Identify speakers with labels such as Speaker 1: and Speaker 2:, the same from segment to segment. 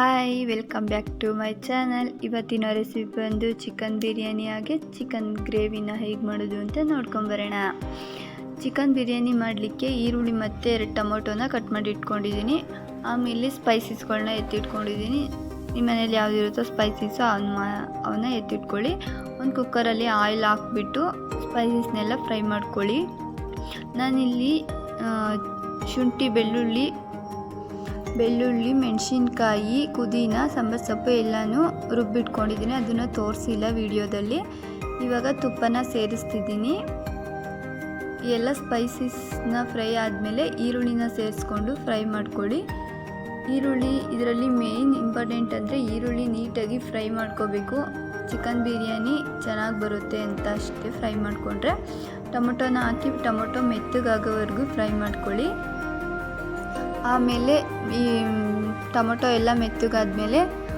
Speaker 1: Hi welcome back to my channel ಇವತ್ತಿನ recipe ಬಂದು chicken biryani ಹಾಗೆ ಚಿಕನ್ ಗ್ರೇವಿನ ಹೇಗೆ ಮಾಡೋದು ಅಂತ ನೋಡ್ಕೊಂಬರೋಣ ಚಿಕನ್ ಬಿರಿಯಾನಿ ಮಾಡಲಿಕ್ಕೆ ಈರುಳ್ಳಿ ಮತ್ತು ಎರಡು ಟೊಮೊಟೊನ ಕಟ್ ಮಾಡಿ ಇಟ್ಕೊಂಡಿದ್ದೀನಿ. ಆಮೇಲೆ ಸ್ಪೈಸಸ್ಗಳನ್ನ ಎತ್ತಿಟ್ಕೊಂಡಿದ್ದೀನಿ. ನಿಮ್ಮ ಮನೇಲಿ ಯಾವುದಿರುತ್ತೋ ಸ್ಪೈಸಸ್ಸು ಅವನ್ನ ಅವನ್ನ ಎತ್ತಿಟ್ಕೊಳ್ಳಿ. ಒಂದು ಕುಕ್ಕರಲ್ಲಿ ಆಯಿಲ್ ಹಾಕ್ಬಿಟ್ಟು ಸ್ಪೈಸಸ್ನೆಲ್ಲ ಫ್ರೈ ಮಾಡ್ಕೊಳ್ಳಿ. ನಾನಿಲ್ಲಿ ಶುಂಠಿ, ಬೆಳ್ಳುಳ್ಳಿ ಬೆಳ್ಳುಳ್ಳಿ, ಮೆಣಸಿನ್ಕಾಯಿ, ಪುದೀನ ಸಾಂಬಾರು ಸೊಪ್ಪು ಎಲ್ಲನೂ ರುಬ್ಬಿಟ್ಕೊಂಡಿದ್ದೀನಿ. ಅದನ್ನು ತೋರಿಸಿಲ್ಲ ವಿಡಿಯೋದಲ್ಲಿ. ಇವಾಗ ತುಪ್ಪನ ಸೇರಿಸ್ತಿದ್ದೀನಿ. ಎಲ್ಲ ಸ್ಪೈಸಸ್ನ ಫ್ರೈ ಆದಮೇಲೆ ಈರುಳ್ಳಿನ ಸೇರಿಸ್ಕೊಂಡು ಫ್ರೈ ಮಾಡ್ಕೊಳ್ಳಿ. ಈರುಳ್ಳಿ ಇದರಲ್ಲಿ ಮೇಯ್ನ್ ಇಂಪಾರ್ಟೆಂಟ್ ಅಂದರೆ ಈರುಳ್ಳಿ ನೀಟಾಗಿ ಫ್ರೈ ಮಾಡ್ಕೋಬೇಕು. ಚಿಕನ್ ಬಿರಿಯಾನಿ ಚೆನ್ನಾಗಿ ಬರುತ್ತೆ ಅಂತ ಅಷ್ಟೇ ಫ್ರೈ ಮಾಡಿಕೊಂಡ್ರೆ. ಟೊಮೊಟೊನ ಹಾಕಿ, ಟೊಮೊಟೊ ಮೆತ್ತಗಾಗೋವರೆಗೂ ಫ್ರೈ ಮಾಡ್ಕೊಳ್ಳಿ. ಆಮೇಲೆ ಈ ಟೊಮೊಟೊ ಎಲ್ಲ ಮೆತ್ತಗಾದ್ಮೇಲೆ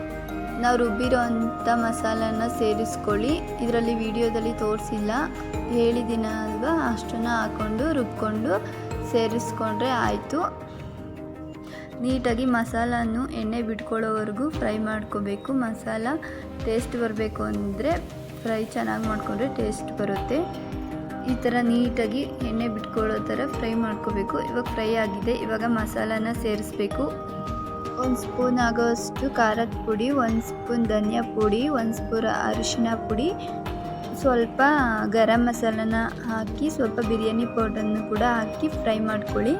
Speaker 1: ನಾವು ರುಬ್ಬಿರೋ ಅಂಥ ಮಸಾಲನ ಸೇರಿಸ್ಕೊಳ್ಳಿ. ಇದರಲ್ಲಿ ವಿಡಿಯೋದಲ್ಲಿ ತೋರಿಸಿಲ್ಲ. ಹೇಳಿದ್ದೀನ ಅಲ್ವಾ? ಅಷ್ಟನ್ನು ಹಾಕ್ಕೊಂಡು ರುಬ್ಕೊಂಡು ಸೇರಿಸ್ಕೊಂಡ್ರೆ ಆಯಿತು. ನೀಟಾಗಿ ಮಸಾಲನ್ನು ಎಣ್ಣೆ ಬಿಟ್ಕೊಳ್ಳೋವರೆಗೂ ಫ್ರೈ ಮಾಡ್ಕೋಬೇಕು. ಮಸಾಲ ಟೇಸ್ಟ್ ಬರಬೇಕು ಅಂದರೆ ಫ್ರೈ ಚೆನ್ನಾಗಿ ಮಾಡಿಕೊಂಡ್ರೆ ಟೇಸ್ಟ್ ಬರುತ್ತೆ. ಈ ಥರ ನೀಟಾಗಿ ಎಣ್ಣೆ ಬಿಟ್ಕೊಳ್ಳೋ ಥರ ಫ್ರೈ ಮಾಡ್ಕೋಬೇಕು. ಇವಾಗ ಫ್ರೈ ಆಗಿದೆ. ಇವಾಗ ಮಸಾಲಾನ ಸೇರಿಸ್ಬೇಕು. ಒಂದು ಸ್ಪೂನ್ ಆಗೋಷ್ಟು ಖಾರದ ಪುಡಿ, ಒಂದು ಸ್ಪೂನ್ ಧನಿಯಾ ಪುಡಿ, ಒಂದು ಸ್ಪೂನ್ ಅರಿಶಿನ ಪುಡಿ, ಸ್ವಲ್ಪ ಗರಂ ಮಸಾಲನ ಹಾಕಿ, ಸ್ವಲ್ಪ ಬಿರಿಯಾನಿ ಪೌಡರ್ನ ಕೂಡ ಹಾಕಿ ಫ್ರೈ ಮಾಡ್ಕೊಳ್ಳಿ.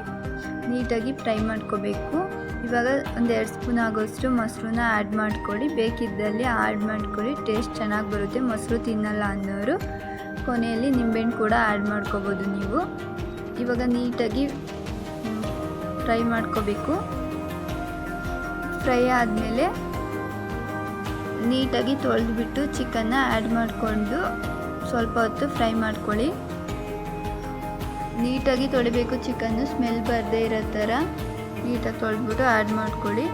Speaker 1: ನೀಟಾಗಿ ಫ್ರೈ ಮಾಡ್ಕೋಬೇಕು. ಇವಾಗ ಒಂದು ಎರಡು ಸ್ಪೂನ್ ಆಗೋಷ್ಟು ಮೊಸರನ್ನ ಆ್ಯಡ್ ಮಾಡ್ಕೊಳ್ಳಿ. ಬೇಕಿದ್ದಲ್ಲಿ ಆ್ಯಡ್ ಮಾಡ್ಕೊಳ್ಳಿ. ಟೇಸ್ಟ್ ಚೆನ್ನಾಗಿ ಬರುತ್ತೆ. ಮೊಸರು ತಿನ್ನಲ್ಲ ಅನ್ನೋರು. ಕೊನೆಯಲ್ಲಿ ನಿಂಬೆಹಣ್ಣು ಕೂಡ ಆ್ಯಡ್ ಮಾಡ್ಕೋಬೋದು ನೀವು. ಇವಾಗ ನೀಟಾಗಿ ಫ್ರೈ ಮಾಡ್ಕೋಬೇಕು. ಫ್ರೈ ಆದಮೇಲೆ ನೀಟಾಗಿ ತೊಳೆದ್ಬಿಟ್ಟು ಚಿಕನ್ನ ಆ್ಯಡ್ ಮಾಡಿಕೊಂಡು ಸ್ವಲ್ಪ ಹೊತ್ತು ಫ್ರೈ ಮಾಡ್ಕೊಳ್ಳಿ. ನೀಟಾಗಿ ತೊಳಿಬೇಕು ಚಿಕನ್ನು ಸ್ಮೆಲ್ ಬರದೇ ಇರೋ ಥರ ನೀಟಾಗಿ ತೊಳೆದ್ಬಿಟ್ಟು ಆ್ಯಡ್ ಮಾಡ್ಕೊಳ್ಳಿ.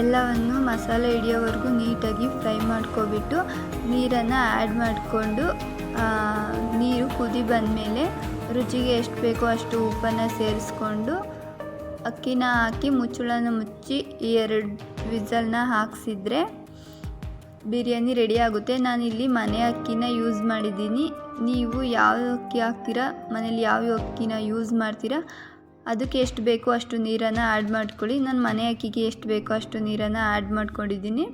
Speaker 1: ಎಲ್ಲವನ್ನು ಮಸಾಲೆ ಹಿಡಿಯೋವರೆಗೂ ನೀಟಾಗಿ ಫ್ರೈ ಮಾಡ್ಕೊಬಿಟ್ಟು ನೀರನ್ನು ಆ್ಯಡ್ ಮಾಡಿಕೊಂಡು ನೀರು ಕುದಿ ಬಂದಮೇಲೆ ರುಚಿಗೆ ಎಷ್ಟು ಬೇಕೋ ಅಷ್ಟು ಉಪ್ಪನ್ನು ಸೇರಿಸ್ಕೊಂಡು ಅಕ್ಕಿನ ಹಾಕಿ ಮುಚ್ಚಳನ ಮುಚ್ಚಿ ಈ ಎರಡು ವಿಸಲ್ನ ಹಾಕ್ಸಿದ್ರೆ ಬಿರಿಯಾನಿ ರೆಡಿ ಆಗುತ್ತೆ. ನಾನಿಲ್ಲಿ ಮನೆ ಅಕ್ಕಿನ ಯೂಸ್ ಮಾಡಿದ್ದೀನಿ. ನೀವು ಯಾವ ಅಕ್ಕಿ ಹಾಕ್ತೀರಾ, ಮನೇಲಿ ಯಾವ ಅಕ್ಕಿನ ಯೂಸ್ ಮಾಡ್ತೀರಾ ಅದಕ್ಕೆ ಎಷ್ಟು ಬೇಕೋ ಅಷ್ಟು ನೀರನ್ನು ಆ್ಯಡ್ ಮಾಡ್ಕೊಳ್ಳಿ. ನಾನು ಮನೆ ಅಕ್ಕಿಗೆ ಎಷ್ಟು ಬೇಕೋ ಅಷ್ಟು ನೀರನ್ನು ಆ್ಯಡ್ ಮಾಡ್ಕೊಂಡಿದ್ದೀನಿ.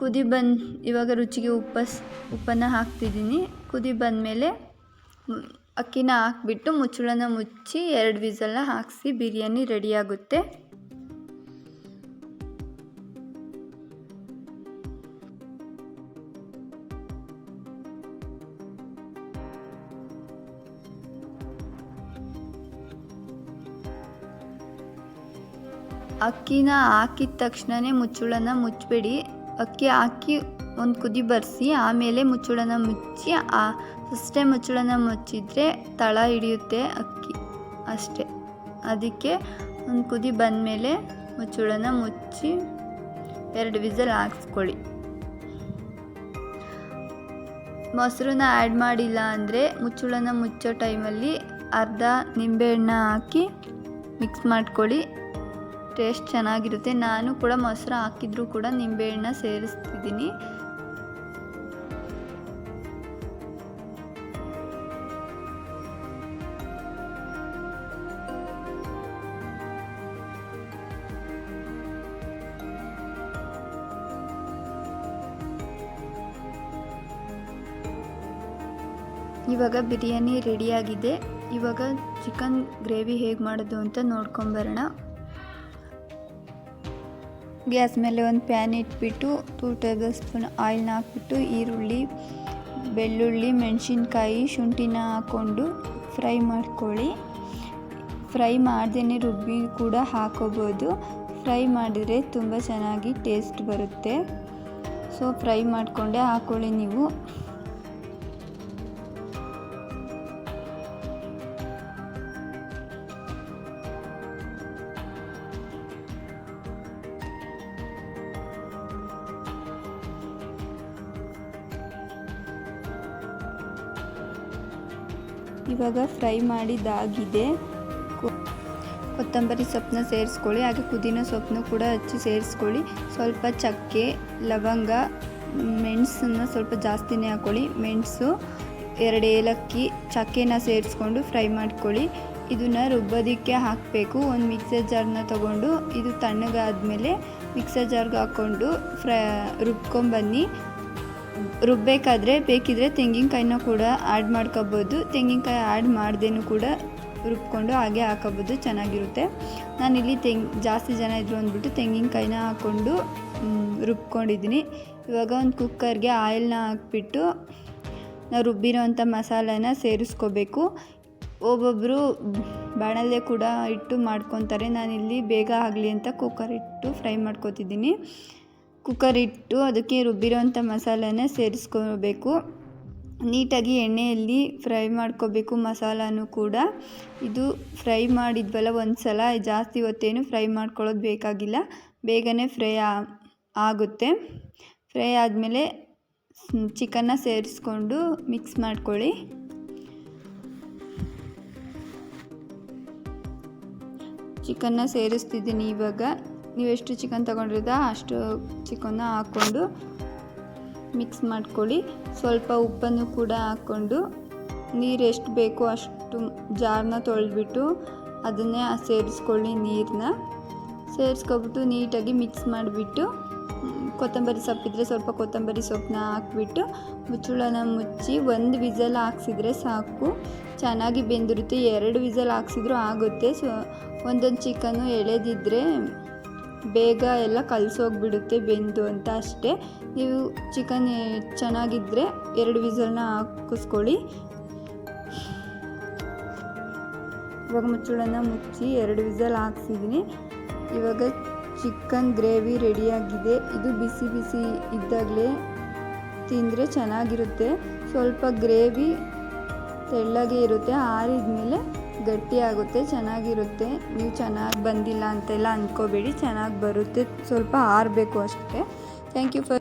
Speaker 1: ಕುದಿ ಬಂದು, ಇವಾಗ ರುಚಿಗೆ ಉಪ್ಪಸ್, ಉಪ್ಪನ್ನು ಹಾಕ್ತಿದ್ದೀನಿ. ಕುದಿ ಬಂದಮೇಲೆ ಅಕ್ಕಿನ ಹಾಕ್ಬಿಟ್ಟು ಮುಚ್ಚಳನ ಮುಚ್ಚಿ ಎರಡು ವಿಸಲ್ನ ಹಾಕಿಸಿ ಬಿರಿಯಾನಿ ರೆಡಿಯಾಗುತ್ತೆ ಅಕ್ಕಿನ ಹಾಕಿದ ತಕ್ಷಣವೇ ಮುಚ್ಚಳನ ಮುಚ್ಚಬೇಡಿ. ಅಕ್ಕಿ ಹಾಕಿ ಒಂದು ಕುದಿ ಬರೆಸಿ, ಆಮೇಲೆ ಮುಚ್ಚಳನ ಮುಚ್ಚಿ, ಆ ಅಷ್ಟೇ ಮುಚ್ಚಳನ ಮುಚ್ಚಿದರೆ ತಳ ಹಿಡಿಯುತ್ತೆ ಅಕ್ಕಿ ಅಷ್ಟೇ. ಅದಕ್ಕೆ ಒಂದು ಕುದಿ ಬಂದಮೇಲೆ ಮುಚ್ಚಳನ ಮುಚ್ಚಿ ಎರಡು ವಿಸಲ್ ಹಾಕ್ಸ್ಕೊಳ್ಳಿ. ಮೊಸರನ್ನ ಆ್ಯಡ್ ಮಾಡಿಲ್ಲ ಅಂದರೆ ಮುಚ್ಚಳನ ಮುಚ್ಚೋ ಟೈಮಲ್ಲಿ ಅರ್ಧ ನಿಂಬೆಹಣ್ಣ ಹಾಕಿ ಮಿಕ್ಸ್ ಮಾಡ್ಕೊಳ್ಳಿ. ಟೇಸ್ಟ್ ಚೆನ್ನಾಗಿರುತ್ತೆ. ನಾನು ಕೂಡ ಮೊಸರು ಹಾಕಿದ್ರೂ ಕೂಡ ನಿಂಬೆಹಣ್ಣು ಸೇರಿಸ್ತಿದ್ದೀನಿ. ಇವಾಗ ಬಿರಿಯಾನಿ ರೆಡಿಯಾಗಿದೆ ಇವಾಗ ಚಿಕನ್ ಗ್ರೇವಿ ಹೇಗೆ ಮಾಡೋದು ಅಂತ ನೋಡ್ಕೊಂಬರೋಣ ಗ್ಯಾಸ್ ಮೇಲೆ ಒಂದು ಪ್ಯಾನ್ ಇಟ್ಬಿಟ್ಟು ಟೂ ಟೇಬಲ್ ಸ್ಪೂನ್ ಆಯಿಲ್ನ ಹಾಕ್ಬಿಟ್ಟು ಈರುಳ್ಳಿ, ಬೆಳ್ಳುಳ್ಳಿ, ಮೆಣಸಿನ್ಕಾಯಿ, ಶುಂಠಿನ ಹಾಕ್ಕೊಂಡು ಫ್ರೈ ಮಾಡ್ಕೊಳ್ಳಿ. ಫ್ರೈ ಮಾಡ್ದೇ ರುಬ್ಬಿ ಕೂಡ ಹಾಕೋಬೋದು. ಫ್ರೈ ಮಾಡಿದರೆ ತುಂಬ ಚೆನ್ನಾಗಿ ಟೇಸ್ಟ್ ಬರುತ್ತೆ. ಸೊ ಫ್ರೈ ಮಾಡಿಕೊಂಡೇ ಹಾಕ್ಕೊಳ್ಳಿ ನೀವು. ಇವಾಗ ಫ್ರೈ ಮಾಡಿದ್ದಾಗಿದೆ. ಕೊ- ಕೊತ್ತಂಬರಿ ಸೊಪ್ಪನ್ನ ಸೇರಿಸ್ಕೊಳ್ಳಿ, ಹಾಗೆ ಪುದೀನ ಸೊಪ್ಪನ್ನು ಕೂಡ ಹಚ್ಚಿ ಸೇರಿಸ್ಕೊಳ್ಳಿ. ಸ್ವಲ್ಪ ಚಕ್ಕೆ, ಲವಂಗ, ಮೆಣಸನ್ನು ಸ್ವಲ್ಪ ಜಾಸ್ತಿನೇ ಹಾಕ್ಕೊಳ್ಳಿ ಮೆಣಸು, ಎರಡು ಏಲಕ್ಕಿ, ಚಕ್ಕೆನ ಸೇರಿಸ್ಕೊಂಡು ಫ್ರೈ ಮಾಡ್ಕೊಳ್ಳಿ. ಇದನ್ನು ರುಬ್ಬೋದಕ್ಕೆ ಹಾಕಬೇಕು. ಒಂದು ಮಿಕ್ಸರ್ ಜಾರ್ನ ತೊಗೊಂಡು ಇದು ತಣ್ಣಗಾದ್ಮೇಲೆ ಮಿಕ್ಸರ್ ಜಾರ್ಗೆ ಹಾಕ್ಕೊಂಡು ಫ್ರೈ ರುಬ್ಕೊಂಬನ್ನಿ ರುಬ್ಬೇಕಾದ್ರೆ ಬೇಕಿದ್ರೆ ತೆಂಗಿನಕಾಯಿನ ಕೂಡ ಆ್ಯಡ್ ಮಾಡ್ಕೋಬೋದು. ತೆಂಗಿನಕಾಯಿ ಆ್ಯಡ್ ಮಾಡ್ದೇನೂ ಕೂಡ ರುಬ್ಕೊಂಡು ಹಾಗೆ ಹಾಕೋಬೋದು, ಚೆನ್ನಾಗಿರುತ್ತೆ. ನಾನಿಲ್ಲಿ ತೆಂಗ್, ಜಾಸ್ತಿ ಜನ ಇದ್ರು ಅಂದ್ಬಿಟ್ಟು ತೆಂಗಿನಕಾಯಿನ ಹಾಕ್ಕೊಂಡು ರುಬ್ಕೊಂಡಿದ್ದೀನಿ. ಇವಾಗ ಒಂದು ಕುಕ್ಕರ್ಗೆ ಆಯಿಲ್ನ ಹಾಕ್ಬಿಟ್ಟು ನಾವು ರುಬ್ಬಿರೋವಂಥ ಮಸಾಲೆನ ಸೇರಿಸ್ಕೋಬೇಕು. ಒಬ್ಬೊಬ್ಬರು ಬಾಣಲೆ ಕೂಡ ಇಟ್ಟು ಮಾಡ್ಕೊತಾರೆ. ನಾನಿಲ್ಲಿ ಬೇಗ ಆಗಲಿ ಅಂತ ಕುಕ್ಕರ್ ಇಟ್ಟು ಫ್ರೈ ಮಾಡ್ಕೊತಿದ್ದೀನಿ. ಕುಕ್ಕರ್ ಇಟ್ಟು ಅದಕ್ಕೆ ರುಬ್ಬಿರೋವಂಥ ಮಸಾಲಾನ ಸೇರಿಸ್ಕೋಬೇಕು. ನೀಟಾಗಿ ಎಣ್ಣೆಯಲ್ಲಿ ಫ್ರೈ ಮಾಡ್ಕೋಬೇಕು ಮಸಾಲಾನು ಕೂಡ. ಇದು ಫ್ರೈ ಮಾಡಿದ್ವಲ್ಲ ಒಂದು ಸಲ ಜಾಸ್ತಿ ಹೊತ್ತೇನು ಫ್ರೈ ಮಾಡ್ಕೊಳ್ಳೋದು ಬೇಕಾಗಿಲ್ಲ. ಬೇಗನೆ ಫ್ರೈ ಆಗುತ್ತೆ. ಫ್ರೈ ಆದಮೇಲೆ ಚಿಕನ್ನ ಸೇರಿಸ್ಕೊಂಡು ಮಿಕ್ಸ್ ಮಾಡ್ಕೊಳ್ಳಿ. ಚಿಕನ್ನ ಸೇರಿಸ್ತಿದ್ದೀನಿ ಇವಾಗ. ನೀವು ಎಷ್ಟು ಚಿಕನ್ ತೊಗೊಂಡಿರೋದ ಅಷ್ಟು ಚಿಕನ್ನ ಹಾಕ್ಕೊಂಡು ಮಿಕ್ಸ್ ಮಾಡ್ಕೊಳ್ಳಿ. ಸ್ವಲ್ಪ ಉಪ್ಪನ್ನು ಕೂಡ ಹಾಕ್ಕೊಂಡು ನೀರು ಎಷ್ಟು ಬೇಕೋ ಅಷ್ಟು ಜಾರನ್ನ ತೊಳೆದ್ಬಿಟ್ಟು ಅದನ್ನೇ ಸೇರಿಸ್ಕೊಳ್ಳಿ ನೀರನ್ನ ಸೇರಿಸ್ಕೊಬಿಟ್ಟು ನೀಟಾಗಿ ಮಿಕ್ಸ್ ಮಾಡಿಬಿಟ್ಟು ಕೊತ್ತಂಬರಿ ಸೊಪ್ಪಿದ್ರೆ ಸ್ವಲ್ಪ ಕೊತ್ತಂಬರಿ ಸೊಪ್ಪನ್ನ ಹಾಕ್ಬಿಟ್ಟು ಮುಚ್ಚಳನ ಮುಚ್ಚಿ ಒಂದು ವಿಸಲ್ ಹಾಕ್ಸಿದ್ರೆ ಸಾಕು. ಚೆನ್ನಾಗಿ ಬೆಂದಿರುತ್ತೆ. ಎರಡು ವಿಸಲ್ ಹಾಕ್ಸಿದ್ರೂ ಆಗುತ್ತೆ. ಸೊ, ಒಂದೊಂದು ಚಿಕನ್ನು ಎಳೆದಿದ್ದರೆ ಬೇಗ ಎಲ್ಲ ಕಲಸೋಗ್ಬಿಡುತ್ತೆ ಬೆಂದು ಅಂತ ಅಷ್ಟೇ. ನೀವು ಚಿಕನ್ ಚೆನ್ನಾಗಿದ್ದರೆ ಎರಡು ವಿಸಲ್ನ ಹಾಕಿಸ್ಕೊಳ್ಳಿ. ಇವಾಗ ಮುಚ್ಚಳನ ಮುಚ್ಚಿ ಎರಡು ವಿಸಲ್ ಹಾಕ್ಸಿದ್ದೀನಿ. ಇವಾಗ ಚಿಕನ್ ಗ್ರೇವಿ ರೆಡಿಯಾಗಿದೆ ಇದು ಬಿಸಿ ಬಿಸಿ ಇದ್ದಾಗಲೇ ತಿಂದರೆ ಚೆನ್ನಾಗಿರುತ್ತೆ. ಸ್ವಲ್ಪ ಗ್ರೇವಿ ತೆಳ್ಳಗೆ ಇರುತ್ತೆ. ಆರಿದ್ಮೇಲೆ ಗಟ್ಟಿ ಆಗುತ್ತೆ ಚೆನ್ನಾಗಿರುತ್ತೆ. ನೀವು ಚೆನ್ನಾಗಿ ಬಂದಿಲ್ಲ ಅಂತೆಲ್ಲ ಅಂದ್ಕೋಬೇಡಿ ಚೆನ್ನಾಗಿ ಬರುತ್ತೆ. ಸ್ವಲ್ಪ ಆರಬೇಕು ಅಷ್ಟೇ. Thank you for